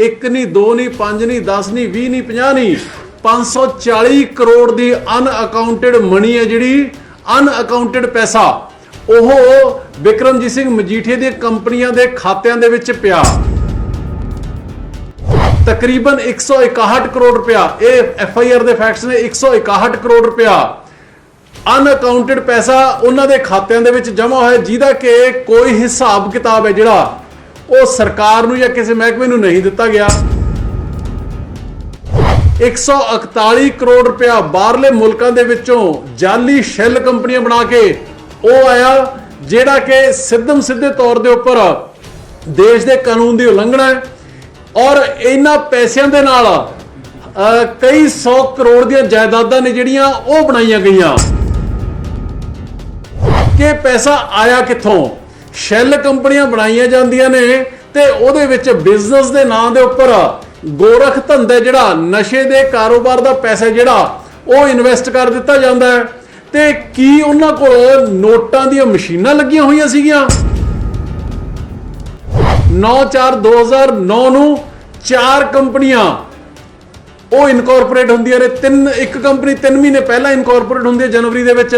ਇੱਕ ਨਹੀਂ ਦੋ ਨਹੀਂ ਪੰਜ ਨਹੀਂ 10 ਨਹੀਂ 20 ਨਹੀਂ 50 ਨਹੀਂ 540 ਕਰੋੜ ਦੀ ਅਨਅਕਾਊਂਟਡ ਮਨੀ ਹੈ ਜਿਹੜੀ ਅਨਅਕਾਊਂਟਡ ਪੈਸਾ। ਉਹ ਵਿਕਰਮਜੀਤ ਸਿੰਘ ਮਜੀਠੀਆ ਦੀਆਂ ਕੰਪਨੀਆਂ ਦੇ ਖਾਤਿਆਂ ਦੇ ਵਿੱਚ ਪਿਆ। ਤਕਰੀਬਨ 161 ਕਰੋੜ ਰੁਪਇਆ। ਇਹ ਐਫ ਆਈ ਆਰ ਦੇ ਫੈਕਟਸ ਨੇ 161 ਕਰੋੜ ਰੁਪਇਆ। ਅਨਅਕਾਊਂਟਡ ਪੈਸਾ ਉਹਨਾਂ ਦੇ ਖਾਤਿਆਂ ਦੇ ਵਿੱਚ ਜਮ੍ਹਾਂ ਹੋਇਆ, ਜਿਹਦਾ ਕਿ ਕੋਈ ਹਿਸਾਬ ਕਿਤਾਬ ਹੈ ਜਿਹੜਾ ਉਹ ਸਰਕਾਰ ਨੂੰ ਜਾਂ ਕਿਸੇ ਮਹਿਕਮੇ ਨੂੰ ਨਹੀਂ ਦਿੱਤਾ ਗਿਆ। 141 ਕਰੋੜ ਰੁਪਇਆ ਬਾਹਰਲੇ ਮੁਲਕਾਂ ਦੇ ਵਿੱਚੋਂ ਜਾਲੀ ਸ਼ੈਲ ਕੰਪਨੀਆਂ ਬਣਾ ਕੇ ਉਹ ਆਇਆ, ਜਿਹੜਾ ਕਿ ਸਿੱਧਮ ਸਿੱਧੇ ਤੌਰ ਦੇ ਉੱਪਰ ਦੇਸ਼ ਦੇ ਕਾਨੂੰਨ ਦੀ ਉਲੰਘਣਾ ਹੈ ਔਰ ਇਹਨਾਂ ਪੈਸਿਆਂ ਦੇ ਨਾਲ ਕਈ 100 ਕਰੋੜ ਦੀਆਂ ਜਾਇਦਾਦਾਂ ਨੇ ਜਿਹੜੀਆਂ ਉਹ ਬਣਾਈਆਂ ਗਈਆਂ। ਕਿ ਪੈਸਾ ਆਇਆ ਕਿੱਥੋਂ? ਸ਼ੈਲ ਕੰਪਨੀਆਂ ਬਣਾਈਆਂ ਜਾਂਦੀਆਂ ਨੇ ਤੇ ਉਹਦੇ ਵਿੱਚ ਬਿਜ਼ਨਸ ਦੇ ਨਾਂ ਦੇ ਉੱਪਰ ਗੋਰਖ ਧੰਦਾ ਜਿਹੜਾ, ਨਸ਼ੇ ਦੇ ਕਾਰੋਬਾਰ ਦਾ ਪੈਸਾ ਜਿਹੜਾ, ਉਹ ਇਨਵੈਸਟ ਕਰ ਦਿੱਤਾ ਜਾਂਦਾ ਹੈ। ਤੇ ਕੀ ਉਹਨਾਂ ਕੋਲ ਨੋਟਾਂ ਦੀਆਂ ਮਸ਼ੀਨਾਂ ਲੱਗੀਆਂ ਹੋਈਆਂ ਸੀਗੀਆਂ? 9/4/2009 ਨੂੰ ਚਾਰ ਕੰਪਨੀਆਂ, ਉਹ ਇਨਕੋਰਪੋਰੇਟ ਹੁੰਦੀਆਂ ਨੇ। ਤਿੰਨ, ਇੱਕ ਕੰਪਨੀ 3 ਮਹੀਨੇ ਪਹਿਲਾਂ ਇਨਕੋਰਪੋਰੇਟ ਹੁੰਦੀ ਹੈ ਜਨਵਰੀ ਦੇ ਵਿੱਚ।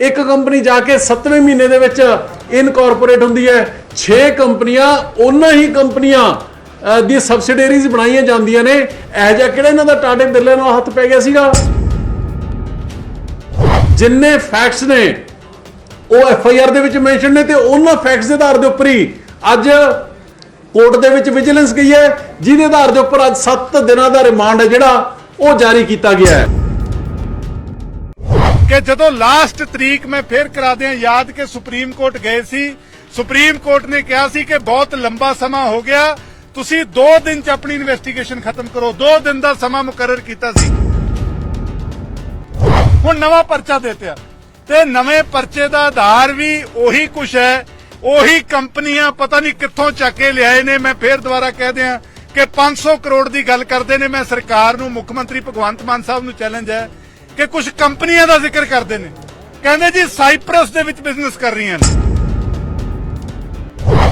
ਇੱਕ ਕੰਪਨੀ ਜਾ ਕੇ 7ਵੇਂ ਮਹੀਨੇ ਦੇ ਵਿੱਚ ਇਨਕੋਰਪੋਰੇਟ ਹੁੰਦੀ ਹੈ। 6 ਕੰਪਨੀਆਂ, ਉਹਨਾਂ ਹੀ ਕੰਪਨੀਆਂ ਦੀ ਸਬਸਿਡੀਅਰੀਜ਼ ਬਣਾਈਆਂ ਜਾਂਦੀਆਂ ਨੇ। ਇਹ ਜਿਹਾ ਕਿਹੜਾ ਇਹਨਾਂ ਦਾ ਟਾਟੇ ਬਿਰਲੇ ਨਾਲ ਹੱਥ ਪੈ ਗਿਆ ਸੀਗਾ? ਜਿੰਨੇ ਫੈਕਟਸ ਨੇ, ਉਹ ਐਫ ਆਈ ਆਰ ਦੇ ਵਿੱਚ ਮੈਂਸ਼ਨ ਨੇ ਤੇ ਉਹਨਾਂ ਫੈਕਟਸ ਦੇ ਆਧਾਰ ਦੇ ਉੱਪਰ ਹੀ ਅੱਜ ਕੋਰਟ ਦੇ ਵਿੱਚ ਵਿਜੀਲੈਂਸ ਗਈ ਹੈ, ਜਿਹਦੇ ਆਧਾਰ ਦੇ ਉੱਪਰ ਅੱਜ 7 ਦਿਨਾਂ ਦਾ ਰਿਮਾਂਡ ਹੈ ਜਿਹੜਾ ਉਹ ਜਾਰੀ ਕੀਤਾ ਗਿਆ ਹੈ। ਕਿ ਜਦੋਂ ਲਾਸਟ ਤਰੀਕ ਮੈਂ ਫੇਰ ਕਰਾ ਦਿਆਂ, ਯਾਦ ਕਿ ਸੁਪਰੀਮ ਕੋਰਟ ਗਏ ਸੀ। ਸੁਪਰੀਮ ਕੋਰਟ ਨੇ ਕਿਹਾ ਸੀ ਕਿ ਬਹੁਤ ਲੰਬਾ ਸਮਾਂ ਹੋ ਗਿਆ। ਤੁਸੀਂ 2 ਦਿਨ ਚ ਆਪਣੀ ਇਨਵੈਸਟੀਗੇਸ਼ਨ ਖਤਮ ਕਰੋ। 2 ਦਿਨ ਦਾ ਸਮਾਂ ਮੁਕਰਰ ਕੀਤਾ ਸੀ। ਹੁਣ ਨਵਾਂ ਪਰਚਾ ਦਿੱਤਾ ਤੇ ਨਵੇਂ ਪਰਚੇ ਦਾ ਆਧਾਰ ਵੀ ਉਹੀ ਕੁਛ ਹੈ। ਉਹੀ ਕੰਪਨੀਆਂ ਪਤਾ ਨਹੀਂ ਕਿੱਥੋਂ ਚੱਕ ਕੇ ਲਿਆਏ ਨੇ। ਮੈਂ ਫੇਰ ਦੁਬਾਰਾ ਕਹਿ ਦਿਆਂ ਕਿ 500 ਕਰੋੜ ਦੀ ਗੱਲ ਕਰਦੇ ਨੇ। ਮੈਂ ਸਰਕਾਰ ਨੂੰ, ਮੁੱਖ ਮੰਤਰੀ ਭਗਵੰਤ ਮਾਨ ਸਾਹਿਬ ਨੂੰ ਚੈਲੰਜ ਹੈ। ਕਿ ਕੁਝ ਕੰਪਨੀਆਂ ਦਾ ਜ਼ਿਕਰ ਕਰਦੇ ਨੇ। ਕਹਿੰਦੇ ਜੀ, ਸਾਈਪ੍ਰਸ ਦੇ ਵਿੱਚ ਬਿਜ਼ਨਸ ਕਰ ਰਹੀਆਂ ਨੇ।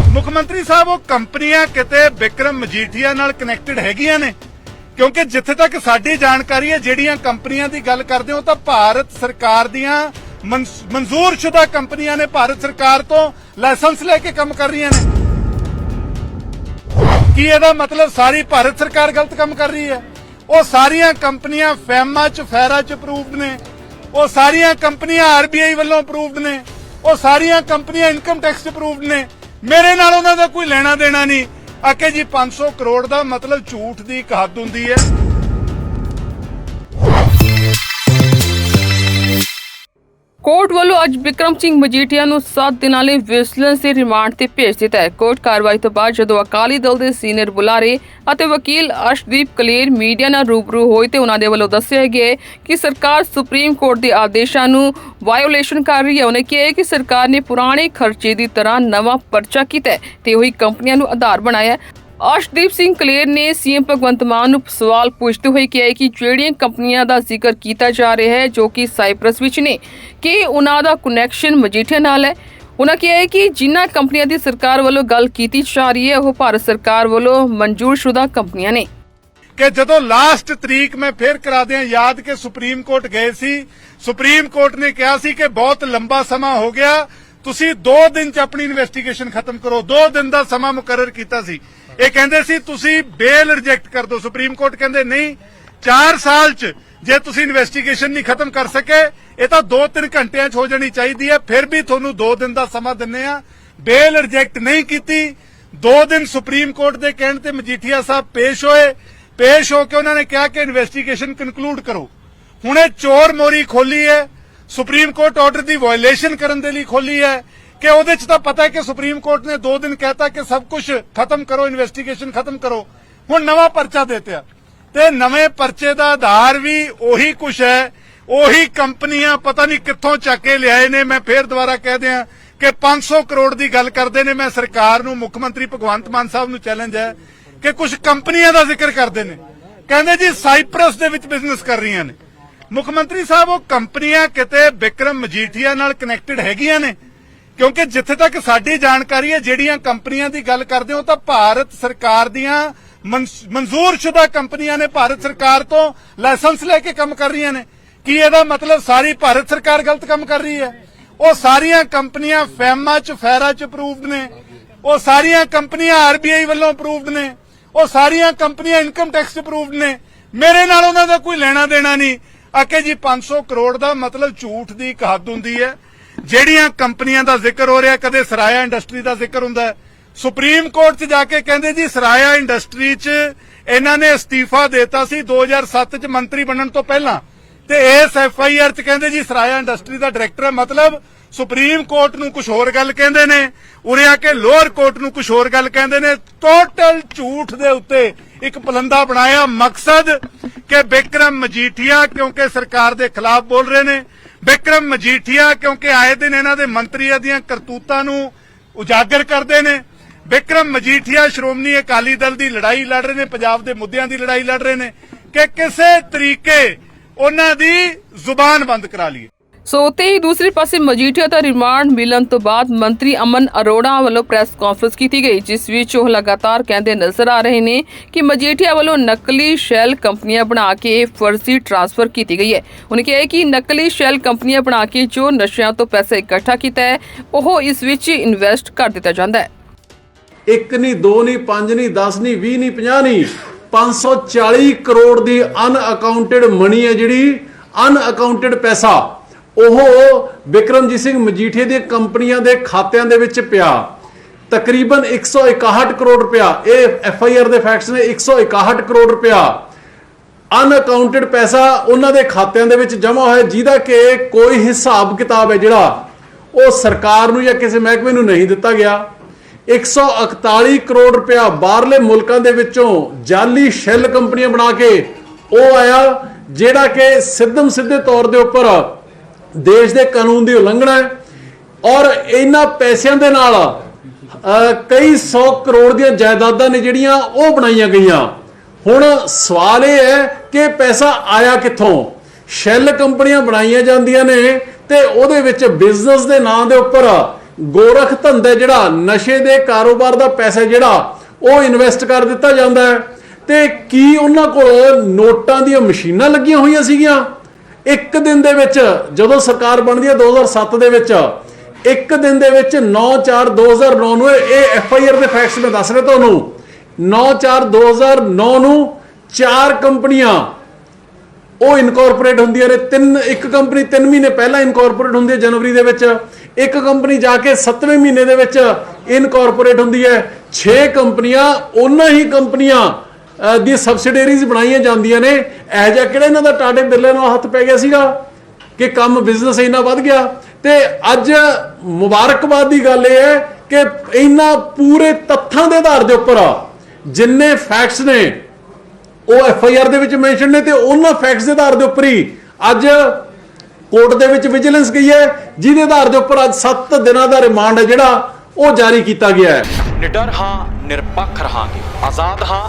ਮੁੱਖ ਮੰਤਰੀ ਸਾਹਿਬ, ਉਹ ਕੰਪਨੀਆਂ ਕਿਤੇ ਵਿਕਰਮ ਮਜੀਠੀਆ ਨਾਲ ਕਨੈਕਟਡ ਹੈਗੀਆਂ ਨੇ। ਕਿਉਂਕਿ ਜਿੱਥੇ ਤੱਕ ਸਾਡੀ ਜਾਣਕਾਰੀ ਹੈ, ਜਿਹੜੀਆਂ ਕੰਪਨੀਆਂ ਦੀ ਗੱਲ ਕਰਦੇ ਹੋ ਤਾਂ ਭਾਰਤ ਸਰਕਾਰ ਦੀਆਂ ਮਨਸ- ਮਨਜ਼ੂਰਸ਼ੁਦਾ ਕੰਪਨੀਆਂ ਨੇ। ਭਾਰਤ ਸਰਕਾਰ ਤੋਂ ਲਾਇਸੈਂਸ ਲੈ ਕੇ ਕੰਮ ਕਰ ਰਹੀਆਂ ਨੇ। ਕੀ ਇਹਦਾ ਮਤਲਬ ਸਾਰੀ ਭਾਰਤ ਸਰਕਾਰ ਗਲਤ ਕੰਮ ਕਰ ਰਹੀ ਹੈ? ਉਹ ਸਾਰੀਆਂ ਕੰਪਨੀਆਂ ਫੈਮਾ ਚ, ਫੈਰਾ ਚ ਅਪਰੂਵਡ ਨੇ। ਉਹ ਸਾਰੀਆਂ ਕੰਪਨੀਆਂ ਆਰਬੀਆਈ ਵੱਲੋਂ ਅਪਰੂਵਡ ਨੇ। ਉਹ ਸਾਰੀਆਂ ਕੰਪਨੀਆਂ ਇਨਕਮ ਟੈਕਸ ਅਪਰੂਵਡ ਨੇ। ਮੇਰੇ ਨਾਲ ਉਹਨਾਂ ਦਾ ਕੋਈ ਲੈਣਾ ਦੇਣਾ ਨਹੀਂ। ਆਕੇ ਜੀ 500 ਕਰੋੜ ਦਾ ਮਤਲਬ ਝੂਠ ਦੀ ਇੱਕ ਹੱਦ ਹੁੰਦੀ ਹੈ। ਕੋਰਟ ਵੱਲੋਂ ਅੱਜ ਵਿਕਰਮ ਸਿੰਘ ਮਜੀਠੀਆ ਨੂੰ 7 ਦਿਨਾਂ ਲਈ ਵਿਜੀਲੈਂਸ ਦੇ ਰਿਮਾਂਡ ਤੇ ਭੇਜ ਦਿੱਤਾ ਹੈ। ਕੋਰਟ ਕਾਰਵਾਈ ਤੋਂ ਬਾਅਦ ਜਦੋਂ ਅਕਾਲੀ ਦਲ ਦੇ ਸੀਨੀਅਰ ਬੁਲਾਰੇ ਅਤੇ ਵਕੀਲ ਅਰਸ਼ਦੀਪ ਕਲੇਰ ਮੀਡੀਆ ਨਾਲ ਰੂਬਰੂ ਹੋਏ ਤੇ ਉਹਨਾਂ ਦੇ ਵੱਲੋਂ ਦੱਸਿਆ ਗਿਆ ਹੈ ਕਿ ਸਰਕਾਰ ਸੁਪਰੀਮ ਕੋਰਟ ਦੇ ਆਦੇਸ਼ਾਂ ਨੂੰ ਵਾਇਓਲੇਸ਼ਨ ਕਰ ਰਹੀ ਹੈ। ਉਹਨੇ ਕਿਹਾ ਕਿ ਸਰਕਾਰ ਨੇ ਪੁਰਾਣੇ ਖਰਚੇ ਦੀ ਤਰ੍ਹਾਂ ਨਵਾਂ ਪਰਚਾ ਕੀਤਾ ਤੇ ਉਹੀ ਕੰਪਨੀਆਂ ਨੂੰ ਆਧਾਰ ਬਣਾਇਆ ਅਰਸ਼ਦੀਪ ਸਿੰਘ ਕਲੇਰ ਨੇ ਸੀਐਮ ਭਗਵੰਤ ਮਾਨ ਨੂੰ ਸਵਾਲ ਪੁੱਛਦੇ ਹੋਏ ਕਿਹਾ ਕਿ ਜਿਹੜੀਆਂ ਕੰਪਨੀਆਂ ਦਾ ਜ਼ਿਕਰ ਕੀਤਾ ਜਾ ਰਿਹਾ ਹੈ, ਜੋ ਕਿ ਸਾਈਪ੍ਰਸ ਵਿੱਚ ਨੇ, ਕਿ ਉਹਨਾਂ ਦਾ ਕਨੈਕਸ਼ਨ ਮਜੀਠੀਆ ਨਾਲ ਹੈ? ਉਹਨਾਂ ਕਿਹਾ ਹੈ ਕਿ ਜਿਨ੍ਹਾਂ ਕੰਪਨੀਆਂ ਦੀ ਸਰਕਾਰ ਵੱਲੋਂ ਗੱਲ ਕੀਤੀ ਜਾ ਰਹੀ ਹੈ, ਉਹ ਭਾਰਤ ਸਰਕਾਰ ਵੱਲੋਂ ਮਨਜ਼ੂਰਸ਼ੁਦਾ ਕੰਪਨੀਆਂ ਨੇ। ਕਿ ਜਦੋਂ ਲਾਸਟ ਤਰੀਕ ਮੈਂ ਫੇਰ ਕਰਾ ਦਿਆਂ, ਯਾਦ ਕਿ ਸੁਪਰੀਮ ਕੋਰਟ ਗਏ ਸੀ, ਸੁਪਰੀਮ ਕੋਰਟ ਨੇ ਕਿਹਾ ਸੀ ਕਿ ਬਹੁਤ ਲੰਬਾ ਸਮਾਂ ਹੋ ਗਿਆ, ਤੁਸੀਂ 2 ਦਿਨ ਚ ਆਪਣੀ ਇਨਵੈਸਟੀਗੇਸ਼ਨ ਖਤਮ ਕਰੋ 2 ਦਿਨ ਦਾ ਸਮਾਂ ਮੁਕਰਰ ਕੀਤਾ ਸੀ। ਇਹ ਕਹਿੰਦੇ ਸੀ, ਤੁਸੀਂ ਬੇਲ ਰਿਜੈਕਟ ਕਰ ਦਿਓ। ਸੁਪਰੀਮ ਕੋਰਟ ਕਹਿੰਦੇ, ਨਹੀਂ 4 ਸਾਲ ਚ ਜੇ ਤੁਸੀਂ ਇਨਵੈਸਟੀਗੇਸ਼ਨ ਨਹੀਂ ਖਤਮ ਕਰ ਸਕੇ, ਇਹ ਤਾਂ 2-3 ਘੰਟਿਆਂ ਚ ਹੋ ਜਾਣੀ ਚਾਹੀਦੀ ਹੈ, ਫਿਰ ਵੀ ਤੁਹਾਨੂੰ 2 ਦਿਨ ਦਾ ਸਮਾਂ ਦਿੰਨੇ ਆ। ਬੇਲ ਰਿਜੈਕਟ ਨਹੀਂ ਕੀਤੀ। 2 ਦਿਨ ਸੁਪਰੀਮ ਕੋਰਟ ਦੇ ਕਹਿਣ ਤੇ ਮਜੀਠੀਆ ਸਾਹਿਬ ਪੇਸ਼ ਹੋਏ। ਪੇਸ਼ ਹੋ ਕੇ ਉਹਨਾਂ ਨੇ ਕਿਹਾ ਕਿ ਇਨਵੈਸਟੀਗੇਸ਼ਨ ਕਨਕਲੂਡ ਕਰੋ। ਹੁਣ ਇਹ ਚੋਰ ਮੋਰੀ ਖੋਲੀ ਹੈ। ਸੁਪਰੀਮ ਕੋਰਟ ਆਰਡਰ ਦੀ ਵਾਇਲੇਸ਼ਨ ਕਰਨ ਦੇ ਲਈ ਖੋਲੀ ਹੈ। ਕਿ ਉਹਦੇ ਚ ਤਾਂ ਪਤਾ ਹੈ ਕਿ ਸੁਪਰੀਮ ਕੋਰਟ ਨੇ 2 ਦਿਨ ਕਹਿਤਾ ਕਿ ਸਭ ਕੁਝ ਖਤਮ ਕਰੋ ਇਨਵੈਸਟੀਗੇਸ਼ਨ ਖਤਮ ਕਰੋ। ਹੁਣ ਨਵਾਂ ਪਰਚਾ ਦਿੱਤਾ ਤੇ ਨਵੇਂ ਪਰਚੇ ਦਾ ਆਧਾਰ ਵੀ ਉਹੀ ਕੁਝ ਹੈ। ਉਹੀ ਕੰਪਨੀਆਂ ਪਤਾ ਨਹੀਂ ਕਿੱਥੋਂ ਚੱਕ ਕੇ ਲਿਆਏ ਨੇ। ਮੈਂ ਫੇਰ ਦੁਬਾਰਾ ਕਹਿ ਦਿਆਂ ਕਿ 500 ਕਰੋੜ ਦੀ ਗੱਲ ਕਰਦੇ ਨੇ। ਮੈਂ ਸਰਕਾਰ ਨੂੰ, ਮੁੱਖ ਮੰਤਰੀ ਭਗਵੰਤ ਮਾਨ ਸਾਹਿਬ ਨੂੰ ਚੈਲੰਜ ਹੈ ਕਿ ਕੁਝ ਕੰਪਨੀਆਂ ਦਾ ਜ਼ਿਕਰ ਕਰਦੇ ਨੇ। ਕਹਿੰਦੇ ਜੀ ਸਾਈਪ੍ਰਸ ਦੇ ਵਿੱਚ ਬਿਜ਼ਨਸ ਕਰ ਰਹੀਆਂ ਨੇ। ਮੁੱਖ ਮੰਤਰੀ ਸਾਹਿਬ, ਉਹ ਕੰਪਨੀਆਂ ਕਿਤੇ ਵਿਕਰਮ ਮਜੀਠੀਆ ਨਾਲ ਕਨੈਕਟਡ ਹੈਗੀਆਂ ਨੇ। ਕਿਉਂਕਿ ਜਿੱਥੇ ਤੱਕ ਸਾਡੀ ਜਾਣਕਾਰੀ ਹੈ, ਜਿਹੜੀਆਂ ਕੰਪਨੀਆਂ ਦੀ ਗੱਲ ਕਰਦੇ ਹੋ, ਤਾਂ ਭਾਰਤ ਸਰਕਾਰ ਦੀਆਂ ਮਨਸ- ਮਨਜ਼ੂਰਸ਼ੁਦਾ ਕੰਪਨੀਆਂ ਨੇ ਭਾਰਤ ਸਰਕਾਰ ਤੋਂ ਲਾਇਸੈਂਸ ਲੈ ਕੇ ਕੰਮ ਕਰ ਰਹੀਆਂ ਨੇ। ਕੀ ਇਹਦਾ ਮਤਲਬ ਸਾਰੀ ਭਾਰਤ ਸਰਕਾਰ ਗਲਤ ਕੰਮ ਕਰ ਰਹੀ ਹੈ? ਉਹ ਸਾਰੀਆਂ ਕੰਪਨੀਆਂ ਫੈਮਾ ਚ, ਫੈਰਾ ਚ ਅਪਰੂਵਡ ਨੇ। ਉਹ ਸਾਰੀਆਂ ਕੰਪਨੀਆਂ ਆਰਬੀਆਈ ਵੱਲੋਂ ਅਪਰੂਵਡ ਨੇ। ਉਹ ਸਾਰੀਆਂ ਕੰਪਨੀਆਂ ਇਨਕਮ ਟੈਕਸ ਅਪਰੂਵਡ ਨੇ। ਮੇਰੇ ਨਾਲ ਉਹਨਾਂ ਦਾ ਕੋਈ ਲੈਣਾ ਦੇਣਾ ਨਹੀਂ। ਆਕੇ ਜੀ 500 ਕਰੋੜ ਦਾ ਮਤਲਬ ਝੂਠ ਦੀ ਇੱਕ ਹੱਦ ਹੁੰਦੀ ਹੈ। ਜਿਹੜੀਆਂ ਕੰਪਨੀਆਂ ਦਾ ਜ਼ਿਕਰ ਹੋ ਰਿਹਾ, ਕਦੇ ਸਰਾਇਆ ਇੰਡਸਟਰੀ ਦਾ ਜ਼ਿਕਰ ਹੁੰਦਾ ਸੁਪਰੀਮ ਕੋਰਟ 'ਚ ਜਾ ਕੇ ਕਹਿੰਦੇ ਜੀ, ਸਰਾਇਆ ਇੰਡਸਟਰੀ 'ਚ ਇਹਨਾਂ ਨੇ ਅਸਤੀਫਾ ਦਿੱਤਾ ਸੀ 2007 'ਚ ਮੰਤਰੀ ਬਣਨ ਤੋਂ ਪਹਿਲਾਂ। ਤੇ ਇਸ ਐਫ ਆਈ ਆਰ 'ਚ ਕਹਿੰਦੇ ਜੀ, ਸਰਾਇਆ ਇੰਡਸਟਰੀ ਦਾ ਡਾਇਰੈਕਟਰ ਹੈ। ਮਤਲਬ ਸੁਪਰੀਮ ਕੋਰਟ ਨੂੰ ਕੁਝ ਹੋਰ ਗੱਲ ਕਹਿੰਦੇ ਨੇ। ਉਰੇ ਆ ਕੇ ਲੋਅਰ ਕੋਰਟ ਨੂੰ ਕੁਝ ਹੋਰ ਗੱਲ ਕਹਿੰਦੇ ਨੇ। ਟੋਟਲ ਝੂਠ ਦੇ ਉੱਤੇ ਇੱਕ ਪਲੰਦਾ ਬਣਾਇਆ ਮਕਸਦ ਕਿ ਬਿਕਰਮ ਮਜੀਠੀਆ, ਕਿਉਂਕਿ ਸਰਕਾਰ ਦੇ ਖਿਲਾਫ ਬੋਲ ਰਹੇ ਨੇ ਬਿਕਰਮ ਮਜੀਠੀਆ, ਕਿਉਂਕਿ ਆਏ ਦਿਨ ਇਹਨਾਂ ਦੇ ਮੰਤਰੀਆਂ ਦੀਆਂ ਕਰਤੂਤਾਂ ਨੂੰ ਉਜਾਗਰ ਕਰਦੇ ਨੇ। ਬਿਕਰਮ ਮਜੀਠੀਆ, ਸ਼੍ਰੋਮਣੀ ਅਕਾਲੀ ਦਲ ਦੀ ਲੜਾਈ ਲੜ ਰਹੇ ਨੇ, ਪੰਜਾਬ ਦੇ ਮੁੱਦਿਆਂ ਦੀ ਲੜਾਈ ਲੜ ਰਹੇ ਨੇ ਕਿ ਕਿਸੇ ਤਰੀਕੇ ਉਹਨਾਂ ਦੀ ਜ਼ੁਬਾਨ ਬੰਦ ਕਰਾ ਲਈਏ। ਸੋ ਤੇ ਹੀ ਦੂਸਰੇ ਪਾਸੇ ਮਜੀਠੀਆ ਦਾ ਰਿਮਾਂਡ ਮਿਲਣ ਤੋਂ ਬਾਅਦ ਮੰਤਰੀ ਅਮਨ ਅਰੋੜਾ ਵੱਲੋਂ ਪ੍ਰੈਸ ਕਾਨਫਰੰਸ ਕੀਤੀ ਗਈ, ਜਿਸ ਵਿੱਚ ਉਹ ਲਗਾਤਾਰ ਕਹਿੰਦੇ ਨਜ਼ਰ ਆ ਰਹੇ ਨੇ ਕਿ ਮਜੀਠੀਆ ਵੱਲੋਂ ਨਕਲੀ ਸ਼ੈਲ ਕੰਪਨੀਆਂ ਬਣਾ ਕੇ ਫਰਜ਼ੀ ਟ੍ਰਾਂਸਫਰ ਕੀਤੀ ਗਈ ਹੈ। ਉਹਨੇ ਕਿਹਾ ਕਿ ਨਕਲੀ ਸ਼ੈਲ ਕੰਪਨੀਆਂ ਬਣਾ ਕੇ ਜੋ ਨਸ਼ਿਆਂ ਤੋਂ ਪੈਸਾ ਇਕੱਠਾ ਕੀਤਾ ਹੈ, ਉਹ ਇਸ ਵਿੱਚ ਇਨਵੈਸਟ ਕਰ ਦਿੱਤਾ ਜਾਂਦਾ ਹੈ। ਇੱਕ ਨਹੀਂ, ਦੋ ਨਹੀਂ, ਪੰਜ ਨਹੀਂ 10 ਨਹੀਂ 20 ਨਹੀਂ 50 ਨਹੀਂ 540 ਕਰੋੜ ਦੀ ਅਨਅਕਾਊਂਟਡ ਮਨੀ ਹੈ ਜਿਹੜੀ, ਅਨਅਕਾਊਂਟਡ ਪੈਸਾ। ਉਹ ਵਿਕਰਮਜੀਤ ਸਿੰਘ ਮਜੀਠੇ ਦੀਆਂ ਕੰਪਨੀਆਂ ਦੇ ਖਾਤਿਆਂ ਦੇ ਵਿੱਚ ਪਿਆ। ਤਕਰੀਬਨ 161 ਕਰੋੜ ਰੁਪਇਆ। ਇਹ ਐਫ ਆਈ ਆਰ ਦੇ ਫੈਕਟਸ ਨੇ 161 ਕਰੋੜ ਰੁਪਇਆ। ਅਨਅਕਾਊਂਟਡ ਪੈਸਾ ਉਹਨਾਂ ਦੇ ਖਾਤਿਆਂ ਦੇ ਵਿੱਚ ਜਮ੍ਹਾਂ ਹੋਇਆ, ਜਿਹਦਾ ਕਿ ਕੋਈ ਹਿਸਾਬ ਕਿਤਾਬ ਹੈ ਜਿਹੜਾ ਉਹ ਸਰਕਾਰ ਨੂੰ ਜਾਂ ਕਿਸੇ ਮਹਿਕਮੇ ਨੂੰ ਨਹੀਂ ਦਿੱਤਾ ਗਿਆ। 141 ਕਰੋੜ ਰੁਪਇਆ ਬਾਹਰਲੇ ਮੁਲਕਾਂ ਦੇ ਵਿੱਚੋਂ ਜਾਲੀ ਸ਼ੈਲ ਕੰਪਨੀਆਂ ਬਣਾ ਕੇ ਉਹ ਆਇਆ, ਜਿਹੜਾ ਕਿ ਸਿੱਧਮ ਸਿੱਧੇ ਤੌਰ ਦੇ ਉੱਪਰ ਦੇਸ਼ ਦੇ ਕਾਨੂੰਨ ਦੀ ਉਲੰਘਣਾ ਹੈ ਔਰ ਇਹਨਾਂ ਪੈਸਿਆਂ ਦੇ ਨਾਲ ਕਈ 100 ਕਰੋੜ ਦੀਆਂ ਜਾਇਦਾਦਾਂ ਨੇ ਜਿਹੜੀਆਂ ਉਹ ਬਣਾਈਆਂ ਗਈਆਂ। ਹੁਣ ਸਵਾਲ ਇਹ ਹੈ ਕਿ ਪੈਸਾ ਆਇਆ ਕਿੱਥੋਂ? ਸ਼ੈਲ ਕੰਪਨੀਆਂ ਬਣਾਈਆਂ ਜਾਂਦੀਆਂ ਨੇ ਤੇ ਉਹਦੇ ਵਿੱਚ ਬਿਜ਼ਨਸ ਦੇ ਨਾਂ ਦੇ ਉੱਪਰ ਗੋਰਖ ਧੰਦਾ ਜਿਹੜਾ, ਨਸ਼ੇ ਦੇ ਕਾਰੋਬਾਰ ਦਾ ਪੈਸਾ ਜਿਹੜਾ, ਉਹ ਇਨਵੈਸਟ ਕਰ ਦਿੱਤਾ ਜਾਂਦਾ ਹੈ। ਤੇ ਕੀ ਉਹਨਾਂ ਕੋਲ ਨੋਟਾਂ ਦੀਆਂ ਮਸ਼ੀਨਾਂ ਲੱਗੀਆਂ ਹੋਈਆਂ ਸੀਗੀਆਂ? ਇੱਕ ਦਿਨ ਦੇ ਵਿੱਚ, ਜਦੋਂ ਸਰਕਾਰ ਬਣਦੀ ਹੈ 2007 ਦੇ ਵਿੱਚ, ਇੱਕ ਦਿਨ ਦੇ ਵਿੱਚ 9/4/2009 ਨੂੰ ਇਹ ਐਫ ਆਈ ਆਰ ਦੇ ਫੈਕਟਸ ਮੈਂ ਦੱਸ ਰਿਹਾ ਤੁਹਾਨੂੰ। 9/4/2009 ਨੂੰ ਚਾਰ ਕੰਪਨੀਆਂ, ਉਹ ਇਨਕੋਰਪੋਰੇਟ ਹੁੰਦੀਆਂ ਨੇ। ਤਿੰਨ ਇੱਕ ਕੰਪਨੀ 3 ਮਹੀਨੇ ਪਹਿਲਾਂ ਇਨਕੋਰਪੋਰੇਟ ਹੁੰਦੀ ਹੈ ਜਨਵਰੀ ਦੇ ਵਿੱਚ। ਇੱਕ ਕੰਪਨੀ ਜਾ ਕੇ 7ਵੇਂ ਮਹੀਨੇ ਦੇ ਵਿੱਚ ਇਨਕੋਰਪੋਰੇਟ ਹੁੰਦੀ ਹੈ। 6 ਕੰਪਨੀਆਂ, ਉਹਨਾਂ ਹੀ ਕੰਪਨੀਆਂ ਦੀ ਸਬਸਿਡੀਅਰੀਜ਼ ਬਣਾਈਆਂ ਜਾਂਦੀਆਂ ਨੇ। ਇਹ ਜਿਹਾ ਕਿਹੜਾ ਇਹਨਾਂ ਦਾ ਟਾਟੇ ਬਿਰਲੇ ਨਾਲ ਹੱਥ ਪੈ ਗਿਆ ਸੀਗਾ ਕਿ ਕੰਮ ਬਿਜ਼ਨਸ ਇੰਨਾ ਵੱਧ ਗਿਆ। ਤੇ ਅੱਜ ਮੁਬਾਰਕਬਾਦ ਦੀ ਗੱਲ ਇਹ ਹੈ ਕਿ ਇਹਨਾਂ ਪੂਰੇ ਤੱਥਾਂ ਦੇ ਆਧਾਰ ਦੇ ਉੱਪਰ ਜਿੰਨੇ ਫੈਕਟਸ ਨੇ, ਉਹ ਐਫ ਆਈ ਆਰ ਦੇ ਵਿੱਚ ਮੈਂਸ਼ਨ ਨੇ ਤੇ ਉਹਨਾਂ ਫੈਕਟਸ ਦੇ ਆਧਾਰ ਦੇ ਉੱਪਰ ਹੀ ਅੱਜ ਕੋਰਟ ਦੇ ਵਿੱਚ ਵਿਜੀਲੈਂਸ ਗਈ ਹੈ, ਜਿਹਦੇ ਆਧਾਰ ਦੇ ਉੱਪਰ ਅੱਜ 7 ਦਿਨਾਂ ਦਾ ਰਿਮਾਂਡ ਹੈ ਜਿਹੜਾ ਉਹ ਜਾਰੀ ਕੀਤਾ ਗਿਆ ਹੈ। ਨਿਡਰ ਹਾਂ, ਨਿਰਪੱਖ ਰਹਾਂਗੇ। ਆਜ਼ਾਦ ਹਾਂ